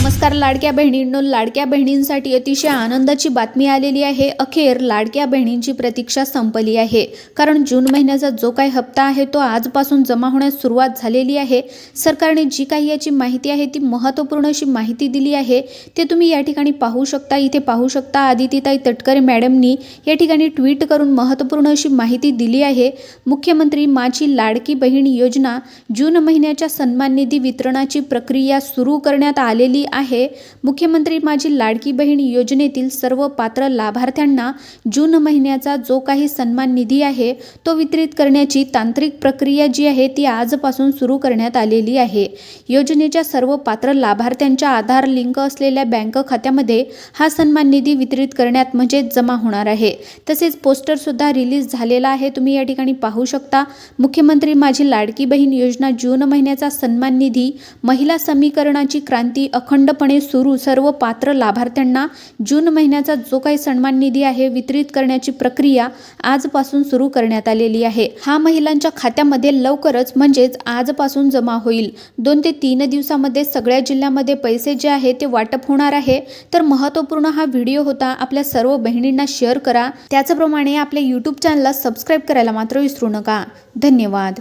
नमस्कार लाडक्या बहिणींनो लाडक्या बहिणींसाठी अतिशय आनंदाची बातमी आलेली आहे. अखेर लाडक्या बहिणींची प्रतीक्षा संपली आहे. कारण जून महिन्याचा जो काही हप्ता आहे तो आजपासून जमा होण्यास सुरुवात झालेली आहे. सरकारने जी काही याची माहिती आहे ती महत्त्वपूर्ण अशी माहिती दिली आहे. ते तुम्ही या ठिकाणी पाहू शकता इथे पाहू शकता. आदितीताई तटकरे मॅडमनी या ठिकाणी ट्विट करून महत्त्वपूर्ण अशी माहिती दिली आहे. मुख्यमंत्री माझी लाडकी बहीण योजना जून महिन्याच्या सन्मान निधी वितरणाची प्रक्रिया सुरू करण्यात आलेली आहे. मुख्यमंत्री माझी लाडकी बहीण योजनेतील सर्व पात्र लाभार्थ्यांना जून महिन्याचा जो काही सन्मान निधी आहे तो वितरित करण्याची तांत्रिक प्रक्रिया जी आहे ती आजपासून सुरू करण्यात आलेली आहे. योजनेच्या सर्व पात्र लाभार्थ्यांच्या आधार लिंक असलेल्या बँक खात्यामध्ये हा सन्मान निधी वितरित करण्यात म्हणजे जमा होणार आहे. तसेच पोस्टरसुद्धा रिलीज झालेला आहे तुम्ही या ठिकाणी पाहू शकता. मुख्यमंत्री माझी लाडकी बहीण योजना जून महिन्याचा सन्मान निधी महिला समीकरणाची क्रांती अखंड अखंडपणे सुरू सर्व पात्र लाभार्थ्यांना जून महिन्याचा जो काही सन्मान निधी आहे वितरित करण्याची प्रक्रिया आजपासून सुरू करण्यात आलेली आहे. हा महिलांच्या खात्यामध्ये लवकरच म्हणजेच आजपासून जमा होईल. दोन ते तीन दिवसामध्ये सगळ्या जिल्ह्यामध्ये पैसे जे आहे ते वाटप होणार आहे. तर महत्त्वपूर्ण हा व्हिडिओ होता. आपल्या सर्व बहिणींना शेअर करा. त्याचप्रमाणे आपल्या यूट्यूब चॅनलला सबस्क्राईब करायला मात्र विसरू नका. धन्यवाद.